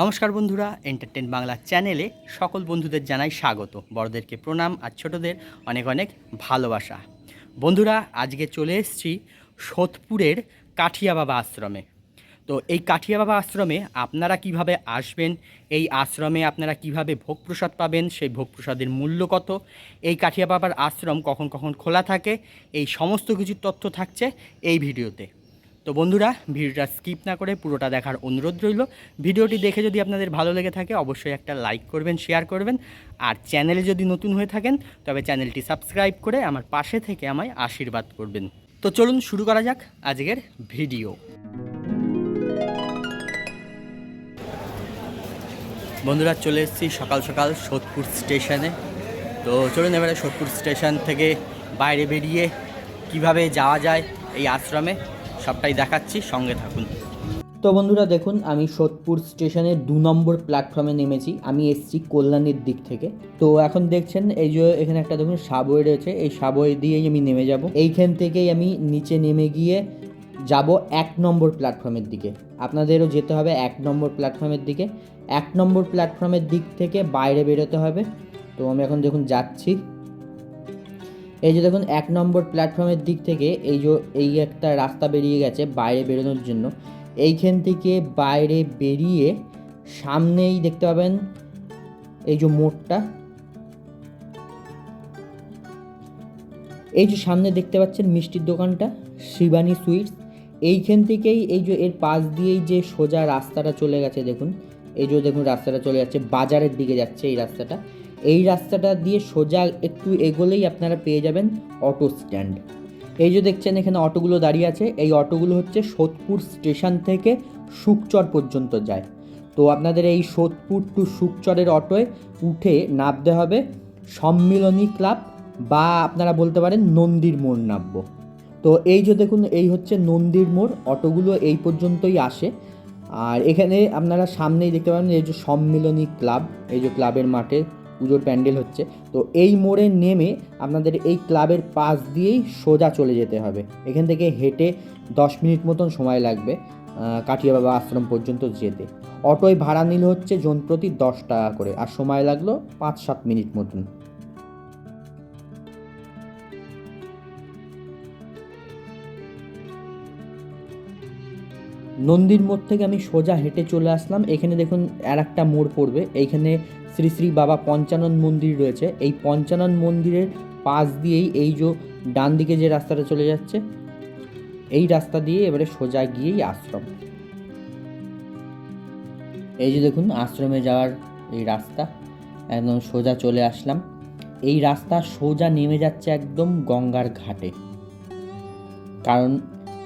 নমস্কার বন্ধুরা এন্টারটেন বাংলা চ্যানেলে সকল বন্ধুদের জানাই স্বাগত। বড়দেরকে প্রণাম আর ছোটদের অনেক অনেক ভালোবাসা। বন্ধুরা, আজকে চলে এসেছি সোদপুরের কাঠিয়া বাবা আশ্রমে। তো এই কাঠিয়া বাবা আশ্রমে আপনারা কীভাবে আসবেন, এই আশ্রমে আপনারা কীভাবে ভোগ প্রসাদ পাবেন, সেই ভোগ প্রসাদের মূল্য কত, এই কাঠিয়া বাবার আশ্রম কখন কখন খোলা থাকে, এই সমস্ত কিছুর তথ্য থাকছে এই ভিডিওতে। তো বন্ধুরা, ভিডিওটা স্কিপ না করে পুরোটা দেখার অনুরোধ রইল। ভিডিওটি দেখে যদি আপনাদের ভালো লেগে থাকে, অবশ্যই একটা লাইক করবেন শেয়ার করবেন। আর চ্যানেলে যদি নতুন হয়ে থাকেন, তবে চ্যানেলটি সাবস্ক্রাইব করে আমার পাশে থেকে আমায় আশীর্বাদ করবেন। তো চলুন শুরু করা যাক আজকের ভিডিও। বন্ধুরা, চলে এসেছি সকাল সকাল সোদপুর স্টেশনে। তো চলুন এবারে সোদপুর স্টেশন থেকে বাইরে বেরিয়ে কীভাবে যাওয়া যায় এই আশ্রমে। সবটাই দেখাচ্ছি, সঙ্গে থাকুন। তো বন্ধুরা দেখুন, আমি সোদপুর স্টেশনের দু নম্বর প্ল্যাটফর্মে নেমেছি। আমি এসছি কল্যাণীর দিক থেকে। তো এখন দেখছেন, এই যে এখানে একটা দেখুন সাবওয়ে রয়েছে। এই সাবওয়ে দিয়েই আমি নেমে যাব। এইখান থেকেই আমি নিচে নেমে গিয়ে যাব এক নম্বর প্ল্যাটফর্মের দিকে। আপনাদেরও যেতে হবে এক নম্বর প্ল্যাটফর্মের দিকে। এক নম্বর প্ল্যাটফর্মের দিক থেকে বাইরে বেরোতে হবে। তো আমি এখন দেখুন যাচ্ছি। এই যে দেখুন, এক নম্বর প্ল্যাটফর্মের দিক থেকে এই যে, এই একটা রাস্তা বেরিয়ে গেছে বাইরে বেরোনোর জন্য। এইখান থেকে বাইরে বেরিয়ে সামনেই দেখতে পাবেন এই যে মোড়টা। এই যে সামনে দেখতে পাচ্ছেন মিষ্টির দোকানটা, শিবানী সুইটস। এইখান থেকেই এই যে, এর পাশ দিয়েই যে সোজা রাস্তাটা চলে গেছে দেখুন। এই যে দেখুন, রাস্তাটা চলে যাচ্ছে, বাজারের দিকে যাচ্ছে এই রাস্তাটা। এই রাস্তাটা দিয়ে সোজা একটু এগোলেই আপনারা পেয়ে যাবেন অটো স্ট্যান্ড এই যে দেখছেন এখানে অটোগুলো দাঁড়িয়ে আছে, এই অটোগুলো হচ্ছে সোদপুর স্টেশন থেকে সুকচর পর্যন্ত যায়। তো আপনাদের এই সোদপুর টু সুকচরের অটোয় উঠে নামতে হবে সম্মিলনী ক্লাব বা আপনারা বলতে পারেন নন্দীর মোড় নামবো। তো এই যে দেখুন, এই হচ্ছে নন্দীর মোড়, অটোগুলো এই পর্যন্তই আসে। আর এখানে আপনারা সামনেই দেখতে পাবেন এই যে সম্মিলনী ক্লাব, এই যে ক্লাবের মাঠে পুজোর প্যান্ডেল হচ্ছে। তো এই মোড়ে নেমে আপনাদের এই ক্লাবের পাশ দিয়েই সোজা চলে যেতে হবে। এখান থেকে হেঁটে দশ মিনিট মতন সময় লাগবে কাঠিয়া বাবা আশ্রম পর্যন্ত যেতে। অটোয় ভাড়া নিল হচ্ছে জন প্রতি দশ টাকা করে, আর সময় লাগল পাঁচ সাত মিনিট মতন। নন্দীর মোড় থেকে আমি সোজা হেঁটে চলে আসলাম। এখানে দেখুন আর একটা মোড় পড়বে। এইখানে শ্রী শ্রী বাবা পঞ্চানন মন্দির রয়েছে। এই পঞ্চানন মন্দিরের পাশ দিয়েই এই যে ডান দিকে যে রাস্তাটা চলে যাচ্ছে, এই রাস্তা দিয়ে এবারে সোজা গিয়েই আশ্রম। এই যে দেখুন আশ্রমে যাওয়ার এই রাস্তা, একদম সোজা চলে আসলাম। এই রাস্তা সোজা নেমে যাচ্ছে একদম গঙ্গার ঘাটে। কারণ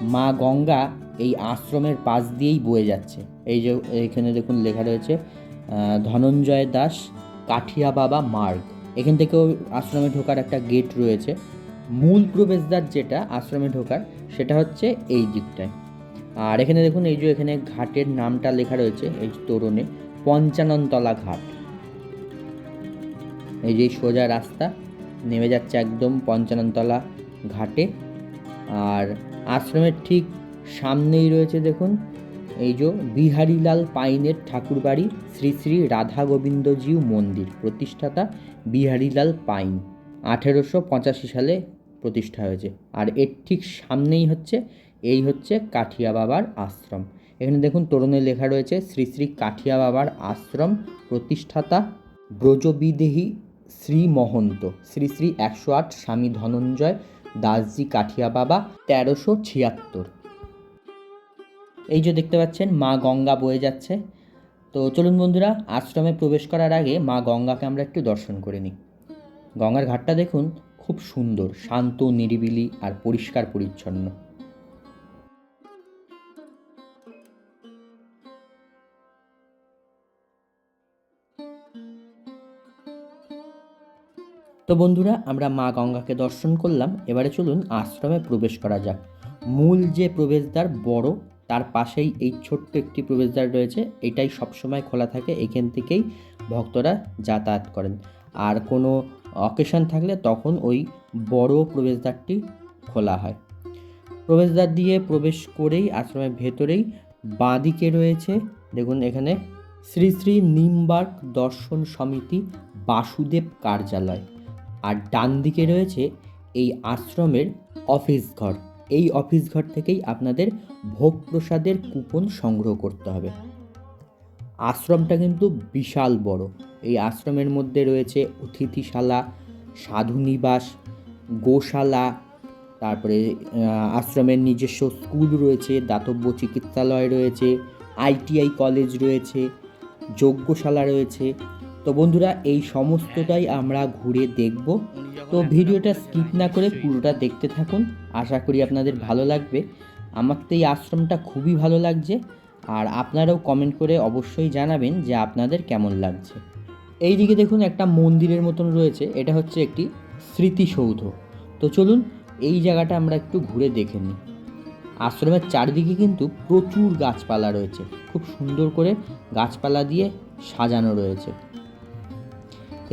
মা গঙ্গা এই আশ্রমের পাশ দিয়েই বয়ে যাচ্ছে। এই যে এখানে দেখুন লেখা রয়েছে ধনঞ্জয় দাস, কাঠিয়া বাবা মার্গ। এখান থেকেও আশ্রমে ঢোকার একটা গেট রয়েছে। মূল প্রবেশদ্বার যেটা আশ্রমে ঢোকার, সেটা হচ্ছে এই দিকটায়। আর এখানে দেখুন এই যে এখানে ঘাটের নামটা লেখা রয়েছে, এই তোরণে, পঞ্চাননতলা ঘাট। এই যে সোজা রাস্তা, নেমে যাচ্ছে একদম পঞ্চাননতলা ঘাটে। আর আশ্রমের ঠিক সামনেই রয়েছে দেখুন, এই যে বিহারীলাল পাইনের ঠাকুরবাড়ি শ্রী শ্রী রাধা গোবিন্দজিউ মন্দির, প্রতিষ্ঠাতা বিহারীলাল পাইন, আঠেরোশো পঁচাশি সালে প্রতিষ্ঠা হয়েছে। আর এর ঠিক সামনেই হচ্ছে, এই হচ্ছে কাঠিয়া বাবার আশ্রম। এখানে দেখুন, তরুণে লেখা রয়েছে, শ্রী শ্রী কাঠিয়া বাবার আশ্রম প্রতিষ্ঠাতা ব্রজবিদেহী শ্রী মহন্ত, শ্রী শ্রী একশো আট স্বামী ধনঞ্জয় দাসজি কাঠিয়া বাবা তেরোশো ছিয়াত্তর। এই যে দেখতে পাচ্ছেন, মা গঙ্গা বয়ে যাচ্ছে। তো চলুন বন্ধুরা, আশ্রমে প্রবেশ করার আগে মা গঙ্গাকে আমরা একটু দর্শন করে নিই। গঙ্গার ঘাটটা দেখুন, খুব সুন্দর, শান্ত, নিরিবিলি আর পরিষ্কার পরিচ্ছন্ন। তো বন্ধুরা, আমরা মা গঙ্গাকে দর্শন করলাম। এবারে চলুন আশ্রমে প্রবেশ করা যাক। মূল যে প্রবেশদ্বার, বড় তার পাশেই এই ছোট্ট একটি প্রবেশদ্বার রয়েছে। এটাই সবসময় খোলা থাকে। এখান থেকেই ভক্তরা যাতায়াত করেন। আর কোনো অকেশন থাকলে তখন ওই বড় প্রবেশদ্বারটি খোলা হয়। প্রবেশদ্বার দিয়ে প্রবেশ করেই আশ্রমের ভেতরেই বাঁদিকে রয়েছে। দেখুন, এখানে শ্রী শ্রী নিমবার্ক দর্শন সমিতি বাসুদেব কার্যালয়। আর ডান দিকে রয়েছে এই আশ্রমের অফিস ঘর। এই অফিস ঘর থেকেই আপনাদের ভোগ প্রসাদের কুপন সংগ্রহ করতে হবে। আশ্রমটা কিন্তু বিশাল বড়। এই আশ্রমের মধ্যে রয়েছে অতিথিশালা সাধুনিবাস গোশালা তারপরে আশ্রমের নিজস্ব স্কুল রয়েছে দাতব্য চিকিৎসালয় রয়েছে আইটিআই কলেজ রয়েছে যজ্ঞশালা রয়েছে। তো বন্ধুরা এই সমস্তটাই আমরা ঘুরে দেখব। তো ভিডিওটা স্কিপ না করে পুরোটা দেখতে থাকুন। আশা করি আপনাদের ভালো লাগবে। আমার তো এই আশ্রমটা খুবই ভালো লাগছে আর আপনারাও কমেন্ট করে অবশ্যই জানাবেন যে আপনাদের কেমন লাগছে। এই দিকে দেখুন একটা মন্দিরের মতন রয়েছে, এটা হচ্ছে একটি স্মৃতিসৌধ। তো চলুন এই জায়গাটা আমরা একটু ঘুরে দেখে নিই। আশ্রমের চারিদিকে কিন্তু প্রচুর গাছপালা রয়েছে, খুব সুন্দর করে গাছপালা দিয়ে সাজানো রয়েছে।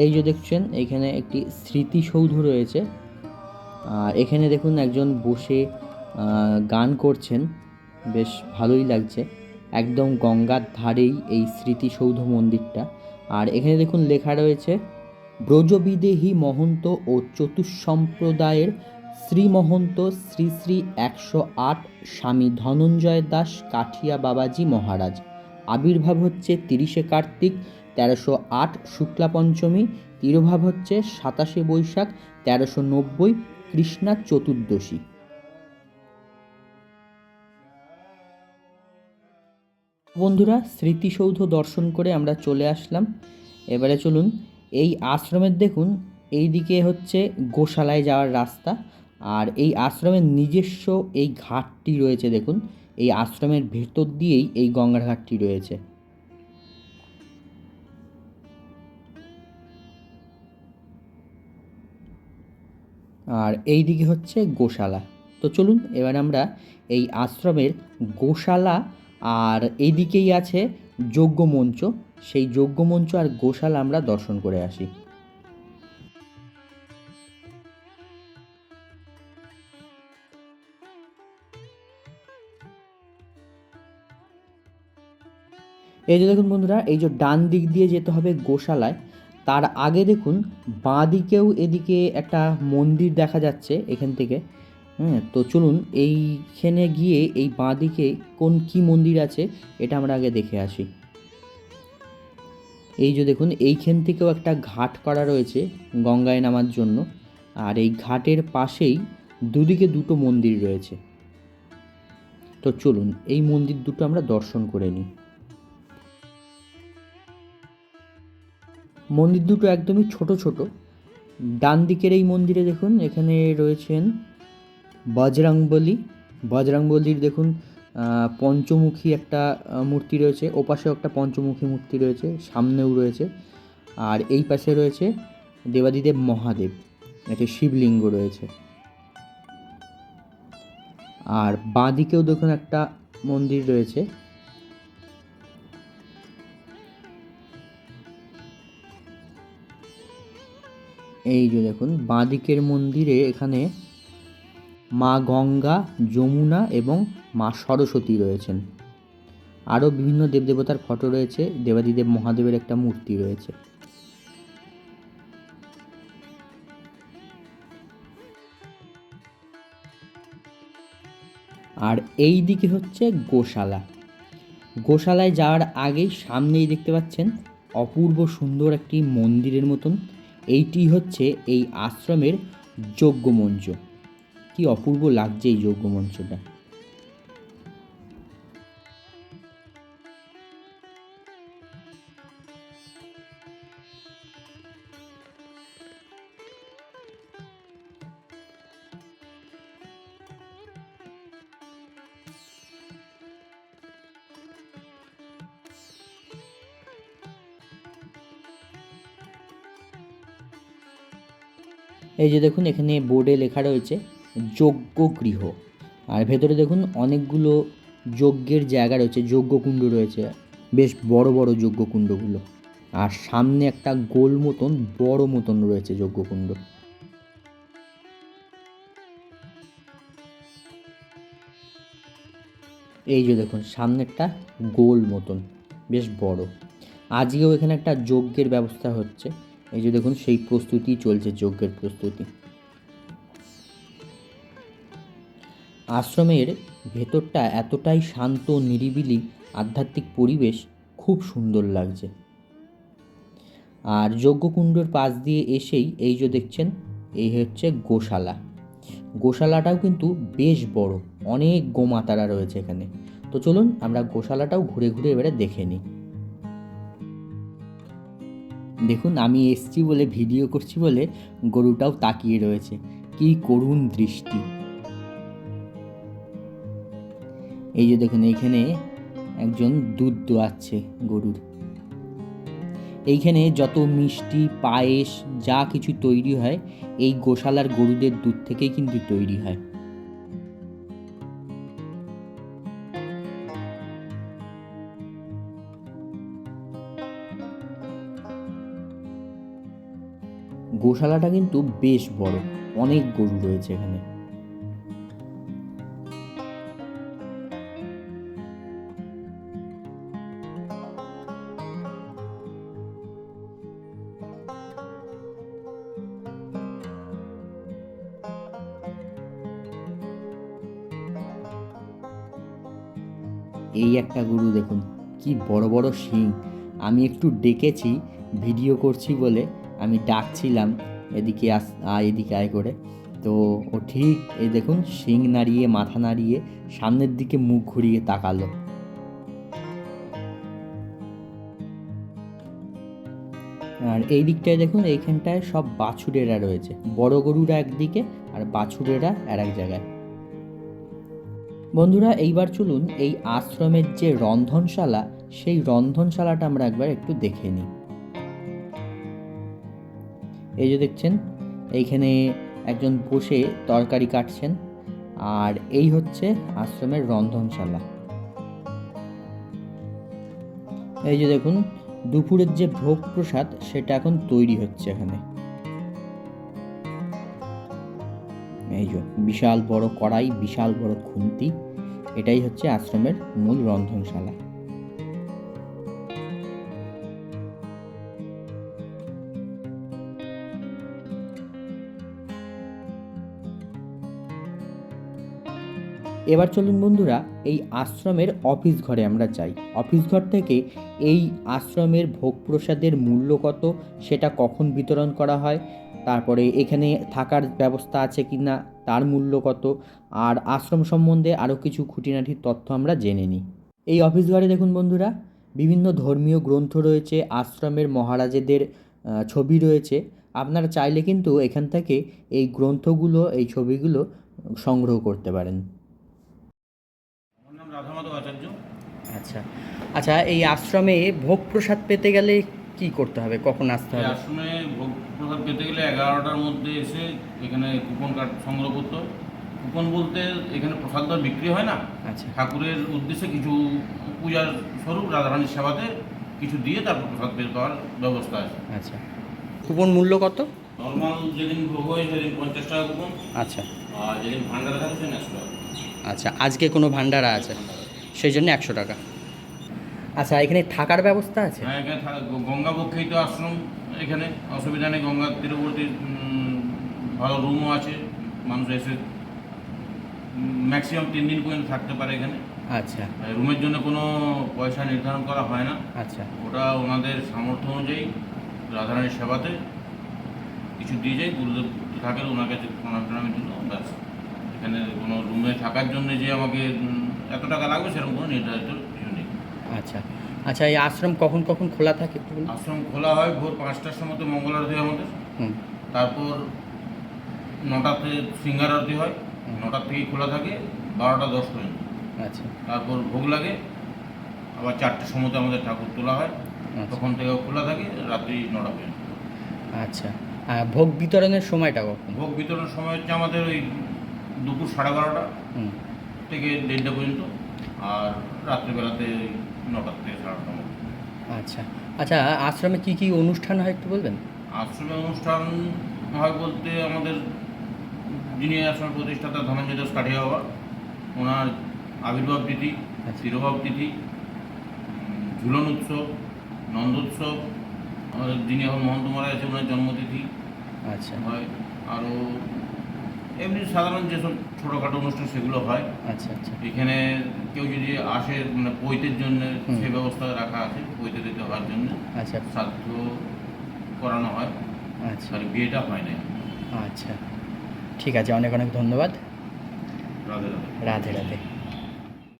এই যে দেখছেন, এখানে একটি স্মৃতিসৌধ রয়েছে। এখানে দেখুন একজন বসে গান করছেন। বেশ ভালোই লাগছে। একদম গঙ্গার ধারেই এই স্মৃতিসৌধ মন্দিরটা। আর এখানে দেখুন লেখা রয়েছে, ব্রজবিদেহী মহন্ত ও চতুঃসম্প্রদায়ের শ্রীমহন্ত শ্রী শ্রী একশো আট স্বামী ধনঞ্জয় দাস কাঠিয়া বাবাজি মহারাজ। আবির্ভাব হচ্ছে তিরিশে কার্তিক, তেরোশো আট শুক্লা পঞ্চমী, তিরোভাব হচ্ছে সাতাশে বৈশাখ, তেরোশো নব্বই কৃষ্ণা চতুর্দশী। বন্ধুরা, স্মৃতিসৌধ দর্শন করে আমরা চলে আসলাম। এবারে চলুন, এই আশ্রমের দেখুন, এই দিকে হচ্ছে গোশালায় যাওয়ার রাস্তা। আর এই আশ্রমের নিজস্ব এই ঘাটটি রয়েছে, দেখুন, এই আশ্রমের ভেতর দিয়েই এই গঙ্গার ঘাটটি রয়েছে। আর এই দিকে হচ্ছে গোশালা। তো চলুন, এবার আমরা এই আশ্রমের গোশালা আর এই দিকেই আছে যজ্ঞ মঞ্চ। সেই যজ্ঞ মঞ্চ আর গোশালা আমরা দর্শন করে আসি। এই যে দেখুন বন্ধুরা, এই যে ডান দিক দিয়ে যেতে হবে গোশালায়। তার আগে দেখুন বাঁ দিকেও এদিকে একটা মন্দির দেখা যাচ্ছে এখান থেকে। হ্যাঁ তো চলুন এইখানে গিয়ে এই বাঁ দিকে কোন কি মন্দির আছে এটা আমরা আগে দেখে আসি। এই যে দেখুন, এইখান থেকেও একটা ঘাট করা রয়েছে গঙ্গায় নামার জন্য। আর এই ঘাটের পাশেই দুদিকে দুটো মন্দির রয়েছে। তো চলুন, এই মন্দির দুটো আমরা দর্শন করে নিই। মন্দির দুটো একদমই ছোট ছোট। ডান দিকের এই মন্দিরে দেখুন, এখানে রয়েছেন বজরংবলী। বজরংবলীর দেখুন পঞ্চমুখী একটা মূর্তি রয়েছে। ওপাশেও একটা পঞ্চমুখী মূর্তি রয়েছে, সামনেও রয়েছে। আর এই পাশে রয়েছে দেবাদিদেব মহাদেব। একটা শিবলিঙ্গ রয়েছে। আর বাঁ দিকেও দেখুন একটা মন্দির রয়েছে। এই যে দেখুন, বাঁদিকের মন্দিরে এখানে মা গঙ্গা, যমুনা এবং মা সরস্বতী রয়েছেন। আরও বিভিন্ন দেবদেবতার ফটো রয়েছে, দেবাদিদেব মহাদেবের একটা মূর্তি রয়েছে। আর এই দিকে হচ্ছে গোশালা। গোশালায় যাওয়ার আগেই সামনেই দেখতে পাচ্ছেন অপূর্ব সুন্দর একটি মন্দিরের মতন এইটি হচ্ছে এই আশ্রমের যজ্ঞমঞ্চ। কি অপূর্ব লাগছে এই যজ্ঞমঞ্চটা। এই যে দেখুন, এখানে বোর্ডে লেখা রয়েছে, যজ্ঞ গৃহ। আর ভেতরে দেখুন, অনেকগুলো যজ্ঞের জায়গা রয়েছে, যজ্ঞকুণ্ড রয়েছে, বেশ বড় বড় যজ্ঞকুণ্ডগুলো। আর সামনে একটা গোল মতন, বড় মতন রয়েছে যজ্ঞকুণ্ড। এই যে দেখুন, সামনেরটা গোল মতন, বেশ বড়। আজকেও এখানে একটা যজ্ঞের ব্যবস্থা হচ্ছে। এই যে দেখুন, সেই প্রস্তুতি চলছে, যজ্ঞের প্রস্তুতি। আশ্রমের ভেতরটা এতটাই শান্ত, নিরিবিলি, আধ্যাত্মিক পরিবেশ, খুব সুন্দর লাগছে। আর যজ্ঞকুণ্ডর পাশ দিয়ে এসেই এই যে দেখছেন, এই হচ্ছে গোশালা। গোশালাটাও কিন্তু বেশ বড়, অনেক গোমাতারা রয়েছে এখানে। তো চলুন, আমরা গোশালাটাও ঘুরে ঘুরে এবারে দেখে নিই। দেখুন, আমি এসছি বলে, ভিডিও করছি বলে গরুটাও তাকিয়ে রয়েছে। কি করুণ দৃষ্টি। এই যে দেখুন, এইখানে একজন দুধ দোয়াচ্ছে গরুর। এইখানে যত মিষ্টি, পায়েস, যা কিছু তৈরি হয়, এই গোশালার গরুদের দুধ থেকেই কিন্তু তৈরি হয়। গোশালাটা কিন্তু বেশ বড়। অনেক গরু রয়েছে এখানে। এই একটা গরু দেখুন, কি বড় বড় শিং। আমি একটু ডেকেছি, ভিডিও করছি বলে। আমি ডাকছিলাম এদিকে আস এদিকে আয় করে। তো ও ঠিক, এই দেখুন, শিং নাড়িয়ে, মাথা নাড়িয়ে সামনের দিকে মুখ ঘুরিয়ে তাকালো। আর এই দিকটায় দেখুন, এইখানটায় সব বাছুরেরা রয়েছে। বড় গরুরা একদিকে আর বাছুরেরা আর এক জায়গায়। বন্ধুরা, এইবার চলুন এই আশ্রমের যে রন্ধনশালা, সেই রন্ধনশালাটা আমরা একবার একটু দেখে নিই। এই যে দেখছেন, এইখানে একজন বসে তরকারি কাটছেন, আর এই হচ্ছে আশ্রমের রন্ধনশালা। এই যে দেখুন, দুপুরের যে ভোগ প্রসাদ সেটা এখন তৈরি হচ্ছে এখানে। এই যে বিশাল বড় কড়াই, বিশাল বড় খুন্তি, এটাই হচ্ছে আশ্রমের মূল রন্ধনশালা। এবার চলুন বন্ধুরা, এই আশ্রমের অফিস ঘরে আমরা যাই। অফিস ঘর থেকে এই আশ্রমের ভোগ প্রসাদের মূল্য কত, সেটা কখন বিতরণ করা হয়, তারপরে এখানে থাকার ব্যবস্থা আছে কি না তার মূল্য কত, আর আশ্রম সম্বন্ধে আরও কিছু খুঁটিনাটির তথ্য আমরা জেনে নিই। এই অফিস ঘরে দেখুন বন্ধুরা, বিভিন্ন ধর্মীয় গ্রন্থ রয়েছে, আশ্রমের মহারাজেদের ছবি রয়েছে। আপনারা চাইলে কিন্তু এখান থেকে এই গ্রন্থগুলো, এই ছবিগুলো সংগ্রহ করতে পারেন। রাধামাধব আচার্য। আচ্ছা। আচ্ছা এই আশ্রমে ভোগ প্রসাদ পেতে গেলে কি করতে হবে? কখন আসতে হবে? আশ্রমে ভোগ প্রসাদ পেতে গেলে এগারোটার মধ্যে এসে এখানে কুপন কার্ড সংগ্রহ করতে হয় কুপন বলতে এখানে প্রসাদ তো বিক্রি হয় না। আচ্ছা। ঠাকুরের উদ্দেশ্যে কিছু পূজার স্বরূপ রাধারানীর সেবাতে কিছু দিয়ে তারপর প্রসাদ বের পাওয়ার ব্যবস্থা আছে। আচ্ছা। কুপন মূল্য কত? নর্মাল যেদিন ভোগ হয় সেদিন পঞ্চাশ টাকা কুপন। আচ্ছা। আর যেদিন ভান্ডারে থাকে সেদিন একশো টাকা। আচ্ছা আজকে কোনো ভান্ডারা আছে? সেই জন্য একশো টাকা। আচ্ছা এখানে থাকার ব্যবস্থা আছে? হ্যাঁ এখানে গঙ্গা বক্ষিত আশ্রম এখানে। অসুবিধা নেই গঙ্গার তীরবর্তী ভালো রুমও আছে। মানুষ এসে ম্যাক্সিমাম তিন দিন পর্যন্ত থাকতে পারে এখানে। আচ্ছা। রুমের জন্য কোনো পয়সা নির্ধারণ করা হয় না। আচ্ছা। ওটা ওনাদের সামর্থ্য অনুযায়ী রাধারানীর সেবাতে কিছু দিয়ে যায়। গুরুদেব থাকেন ওনার কাছে প্রণাম টনামের জন্য। ব্যাস। এখানে কোনো রুমে থাকার জন্য যে আমাকে এত টাকা লাগবে সেরকম কোনো নির্ধারিত কিছু নেই। আচ্ছা। আচ্ছা এই আশ্রম কখন কখন খোলা থাকে আশ্রম খোলা হয় ভোর পাঁচটার সময় তো মঙ্গল আরতি আমাদের। হুম। তারপর নটাতে সিঙ্গার আরতি হয় নটার থেকে খোলা থাকে বারোটা দশ পর্যন্ত। আচ্ছা। তারপর ভোগ লাগে আবার চারটের সময় আমাদের ঠাকুর তোলা হয় আচ্ছা। তখন থেকেও খোলা থাকে রাত্রি নটা পর্যন্ত। আচ্ছা। ভোগ বিতরণের সময়টা কখন? ভোগ বিতরণের সময় হচ্ছে আমাদের ওই দুপুর সাড়ে বারোটা থেকে দেড়টা পর্যন্ত আর রাত্রিবেলাতে নটার থেকে সাড়ে মধ্যে আচ্ছা। আচ্ছা আশ্রমে কি কি অনুষ্ঠান হয় একটু বলবেন? আশ্রমে অনুষ্ঠান হয় বলতে আমাদের যিনি আশ্রমের প্রতিষ্ঠাতা ধনঞ্জয় দাস কাঠিয়া বাবা ওনার আবির্ভাব তিথি আচ্ছা। তিরোভাব তিথি ঝুলন উৎসব নন্দোৎসব আমাদের যিনি এখন মহন্ত মহারাজ আছে ওনার জন্মতিথি আচ্ছা। হয়। আরও এমনি সাধারণ যেসব ছোটোখাটো অনুষ্ঠান সেগুলো হয়। আচ্ছা আচ্ছা। এখানে কেউ যদি আসে মানে পৈতের জন্য সে ব্যবস্থা রাখা আছে পৈতে দিতে হওয়ার জন্য। আচ্ছা। শ্রাদ্ধ করানো হয়। আচ্ছা। সরি বিয়েটা হয় না আচ্ছা। ঠিক আছে অনেক অনেক ধন্যবাদ। রাধে রাধে। রাধে রাধে।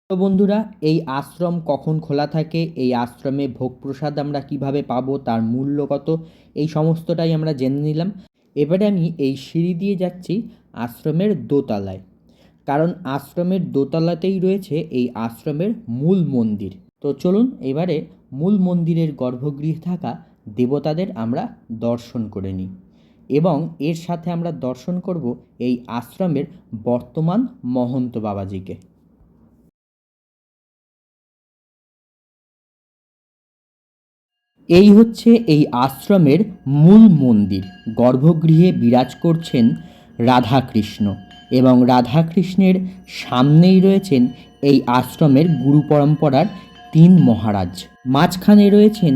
তো বন্ধুরা এই আশ্রম কখন খোলা থাকে? এই আশ্রমে ভোগ প্রসাদ আমরা কীভাবে পাবো? তার মূল্য কত? এই সমস্তটাই আমরা জেনে নিলাম। এবারে আমি এই সিঁড়ি দিয়ে যাচ্ছি আশ্রমের দোতলায়। কারণ আশ্রমের দোতলাতেই রয়েছে এই আশ্রমের মূল মন্দির। তো চলুন এবারে মূল মন্দিরের গর্ভগৃহে থাকা দেবতাদের আমরা দর্শন করে নিই। এবং এর সাথে আমরা দর্শন করব এই আশ্রমের বর্তমান মহন্ত বাবাজিকে। এই হচ্ছে এই আশ্রমের মূল মন্দির। গর্ভগৃহে বিরাজ করছেন রাধাকৃষ্ণ এবং রাধাকৃষ্ণের সামনেই রয়েছেন এই আশ্রমের গুরু পরম্পরার তিন মহারাজ। মাঝখানে রয়েছেন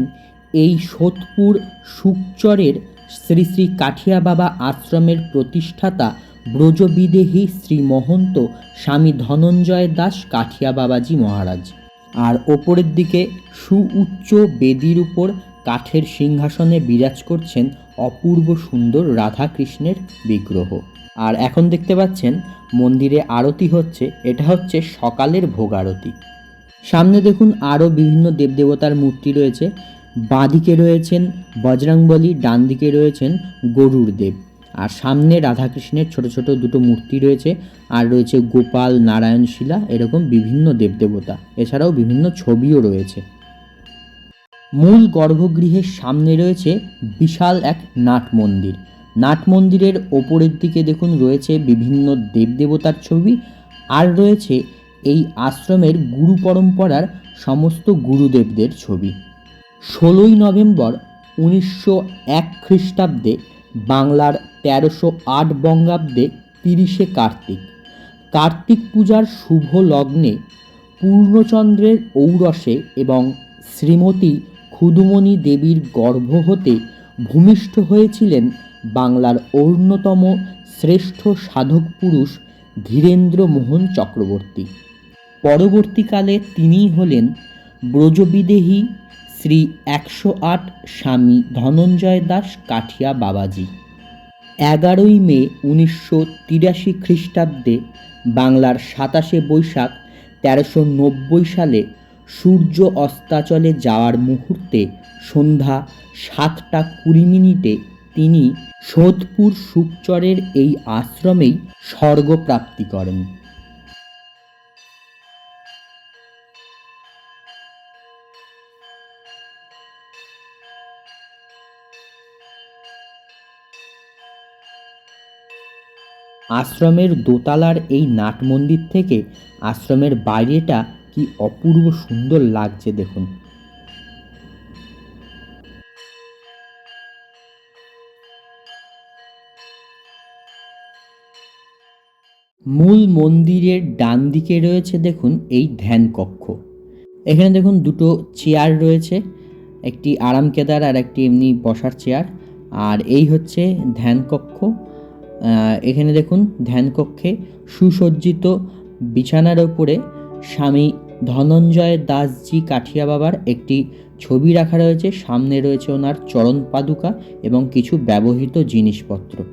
এই সোদপুর সুকচরের শ্রী শ্রী কাঠিয়া বাবা আশ্রমের প্রতিষ্ঠাতা ব্রজবিদেহী শ্রী মহন্ত স্বামী ধনঞ্জয় দাস কাঠিয়া বাবাজি মহারাজ। আর ওপরের দিকে সুউচ্চ বেদির উপর কাঠের সিংহাসনে বিরাজ করছেন অপূর্ব সুন্দর রাধাকৃষ্ণের বিগ্রহ। আর এখন দেখতে পাচ্ছেন মন্দিরে আরতি হচ্ছে, এটা হচ্ছে সকালের ভোগ আরতি সামনে দেখুন আরও বিভিন্ন দেবদেবতার মূর্তি রয়েছে। বাঁদিকে রয়েছেন বজরংবলী ডান দিকে রয়েছেন গরুর দেব। আর সামনে রাধাকৃষ্ণের ছোট ছোট দুটো মূর্তি রয়েছে, আর রয়েছে গোপাল, নারায়ণ, শিলা, এরকম বিভিন্ন দেবদেবতা। এছাড়াও বিভিন্ন ছবিও রয়েছে। মূল গর্ভগৃহের সামনে রয়েছে বিশাল এক নাট মন্দির। নাট মন্দিরের ওপরের দিকে দেখুন রয়েছে বিভিন্ন দেবদেবতার ছবি, আর রয়েছে এই আশ্রমের গুরু পরম্পরার সমস্ত গুরুদেবদের ছবি। ষোলোই নভেম্বর উনিশশো এক খ্রিস্টাব্দে বাংলার তেরোশো আট বঙ্গাব্দে তিরিশে কার্তিক। কার্তিক পূজার শুভ লগ্নে পূর্ণচন্দ্রের ঔরসে এবং শ্রীমতী ক্ষুদুমণি দেবীর গর্ভ হতে ভূমিষ্ঠ হয়েছিলেন বাংলার অন্যতম শ্রেষ্ঠ সাধক পুরুষ ধীরেন্দ্র মোহন চক্রবর্তী। পরবর্তীকালে তিনিই হলেন ব্রজবিদেহী শ্রী একশো আট স্বামী ধনঞ্জয় দাস কাঠিয়া বাবাজি। এগারোই মে উনিশশো তিরাশি খ্রিস্টাব্দে বাংলার সাতাশে বৈশাখ তেরোশো নব্বই সালে সূর্য অস্তাচলে যাওয়ার মুহূর্তে সন্ধ্যা সাতটা কুড়ি মিনিটে তিনি সোধপুর সুকচরের এই আশ্রমেই স্বর্গপ্রাপ্তি করেন। আশ্রমের দোতলার এই নাট মন্দির থেকে আশ্রমের বাইরেটা কি অপূর্ব সুন্দর লাগছে দেখুন। মূল মন্দিরের ডান দিকে রয়েছে দেখুন এই ধ্যান কক্ষ। এখানে দেখুন দুটো চেয়ার রয়েছে, একটি আরাম কেদার আর একটি এমনি বসার চেয়ার। আর এই হচ্ছে ধ্যান কক্ষ। এখানে দেখুন ধ্যান কক্ষে সুসজ্জিত বিছানার ওপরে স্বামী ধনঞ্জয় দাসজি কাঠিয়া বাবার একটি ছবি রাখা রয়েছে। সামনে রয়েছে ওনার চরণ পাদুকা এবং কিছু ব্যবহৃত জিনিসপত্র।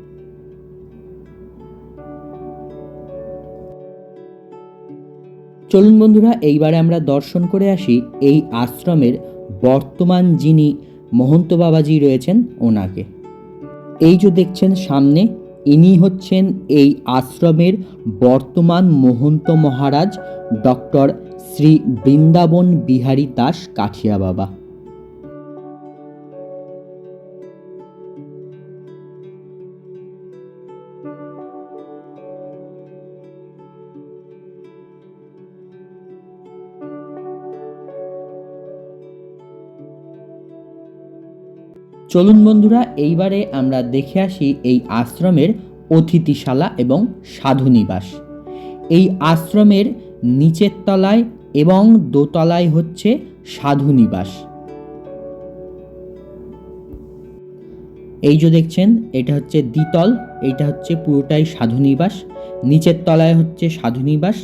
চলুন বন্ধুরা, এইবারে আমরা দর্শন করে আসি এই আশ্রমের বর্তমান যিনি মহন্ত বাবাজি রয়েছেন ওনাকে। এই যে দেখছেন সামনে ইনি হচ্ছেন এই আশ্রমের বর্তমান মহন্ত মহারাজ ডক্টর শ্রী বৃন্দাবন বিহারী দাস কাঠিয়া বাবা। চলুন বন্ধুরা, এইবারে আমরা দেখে আসি এই আশ্রমের অতিথিশালা এবং সাধুনিবাস এই আশ্রমের নিচের তলায় এবং দোতলায় হচ্ছে সাধুনিবাস এই যে দেখছেন, এটা হচ্ছে দ্বিতল, এটা হচ্ছে পুরোটাই সাধুনিবাস নিচের তলায় হচ্ছে সাধুনিবাস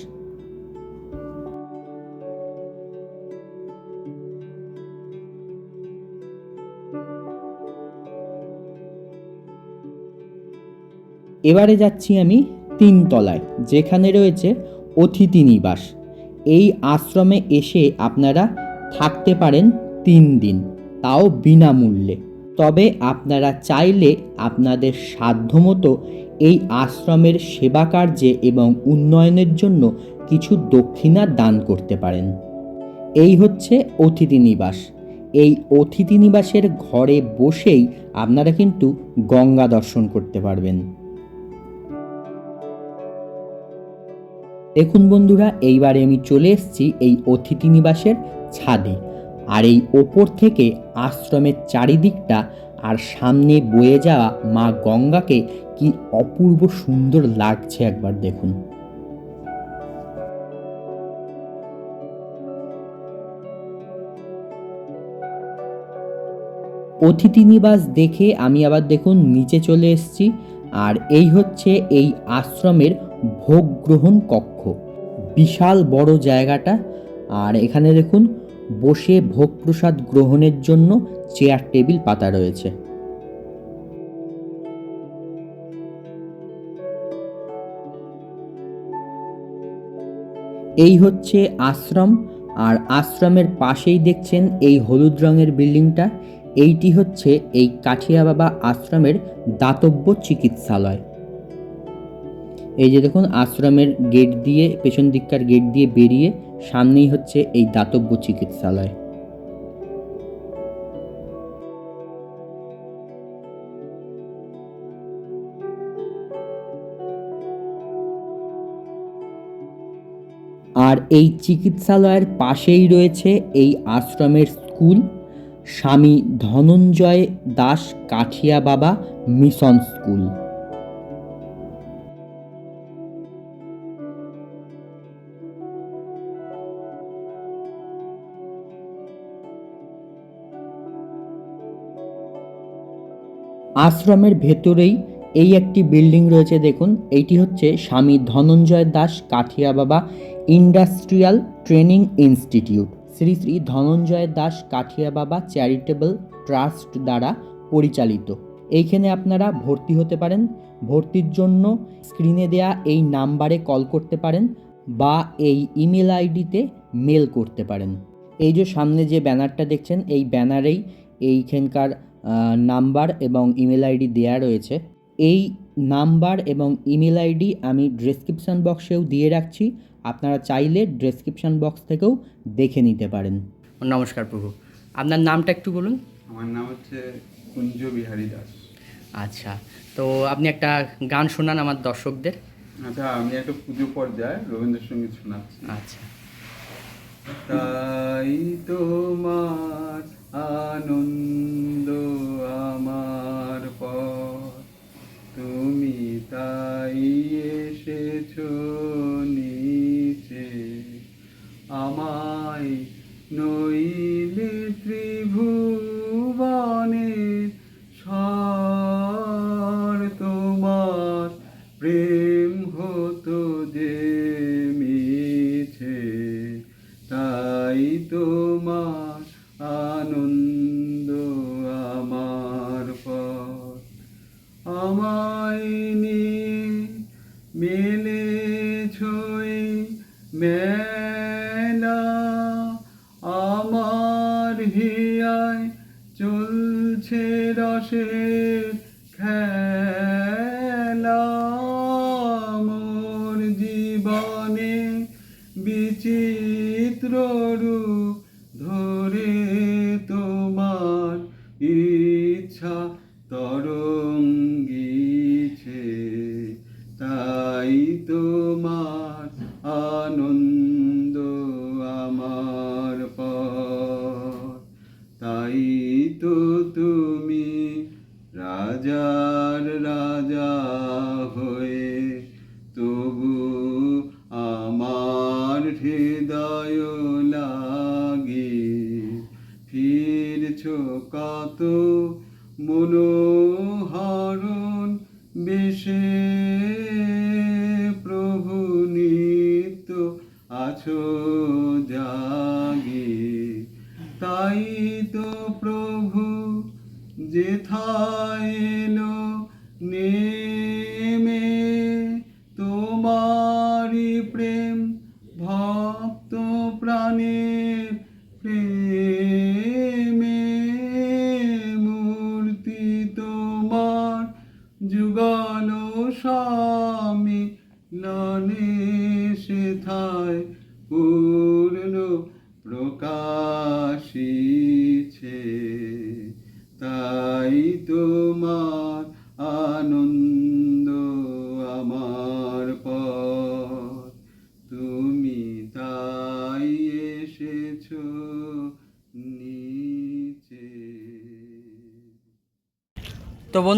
এবারে যাচ্ছি আমি তিন তলায় যেখানে রয়েছে অতিথি নিবাস। এই আশ্রমে এসে আপনারা থাকতে পারেন তিন দিন, তাও বিনামূল্যে। তবে আপনারা চাইলে আপনাদের সাধ্যমতো এই আশ্রমের সেবা কার্যে এবং উন্নয়নের জন্য কিছু দক্ষিণা দান করতে পারেন। এই হচ্ছে অতিথি নিবাস। এই অতিথি নিবাসের ঘরে বসেই আপনারা কিন্তু গঙ্গা দর্শন করতে পারবেন। দেখুন বন্ধুরা, এইবারে আমি চলে এসেছি এই অতিথি নিবাসের ছাদে। আর এই ওপর থেকে আশ্রমের চারিদিকটা আর সামনে বয়ে যাওয়া মা গঙ্গাকে কি অপূর্ব সুন্দর লাগছে একবার দেখুন। অতিথি নিবাস দেখে আমি আবার দেখুন, নিচে চলে এসেছি। আর এই হচ্ছে এই আশ্রমের ভোগ গ্রহণ কক্ষ। বিশাল বড় জায়গাটা। আর এখানে দেখুন, বসে ভোগ প্রসাদ গ্রহণের জন্য চেয়ার, টেবিল, পাতা রয়েছে। এই হচ্ছে আশ্রম। আর আশ্রমের পাশেই দেখছেন এই হলুদ রঙের বিল্ডিংটা। এইটি হচ্ছে এই কাঠিয়া বাবা আশ্রমের দাতব্য চিকিৎসালয়। এই যে দেখুন, আশ্রমের গেট দিয়ে, পেছন দিককার গেট দিয়ে বেরিয়ে সামনেই হচ্ছে এই দাতব্য চিকিৎসালয়। আর এই চিকিৎসালয়ের পাশেই রয়েছে এই আশ্রমের স্কুল। স্বামী ধনঞ্জয় দাস কাঠিয়া বাবা মিশন স্কুল। আশ্রমের ভেতরেই এই একটি বিল্ডিং রয়েছে, দেখুন। এইটি হচ্ছে স্বামী Dhananjay Das Kathia Baba industrial training institute. Shri Shri Dhananjay Das Kathia Baba charitable trust দ্বারা পরিচালিত। এইখানে আপনারা ভর্তি হতে পারেন। ভর্তির জন্য স্ক্রিনে দেয়া এই নাম্বারে কল করতে পারেন বা এই ইমেল আইডিতে মেল করতে পারেন। এই যে সামনে যে ব্যানারটা দেখছেন, এই ব্যানারেই এইখানকার নাম্বার এবং ইমেল আইডি দেয়া রয়েছে। এই নাম্বার এবং ইমেল আইডি আমি ডেসক্রিপশন বক্সেও দিয়ে রাখছি। আপনারা চাইলে ডেসক্রিপশন বক্স থেকেও দেখে নিতে পারেন। নমস্কার প্রভু। আপনার নামটা একটু বলুন। আমার নাম হচ্ছে কুঞ্জ বিহারী দাস। আচ্ছা তো আপনি একটা গান শোনান আমার দর্শকদের। আচ্ছা আমি একটা পুজো পর্যায়ে রবীন্দ্রসঙ্গীত শোনাচ্ছি। আচ্ছা। তাই তোমার আনন্দ আমার পর তুমি তাই এসেছ নিচে। আমায় নইলে ত্রিভুবনে সর আনন্দ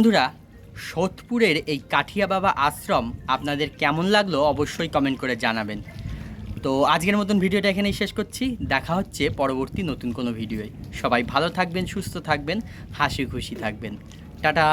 বন্ধুরা, সোদপুরের এই কাঠিয়া বাবা আশ্রম আপনাদের কেমন লাগল অবশ্যই কমেন্ট করে জানাবেন। তো আজকের মতন ভিডিওটা এখানেই শেষ করছি। দেখা হচ্ছে পরবর্তী নতুন কোনো ভিডিওয়। সবাই ভালো থাকবেন, সুস্থ থাকবেন, হাসি খুশি থাকবেন। টাটা!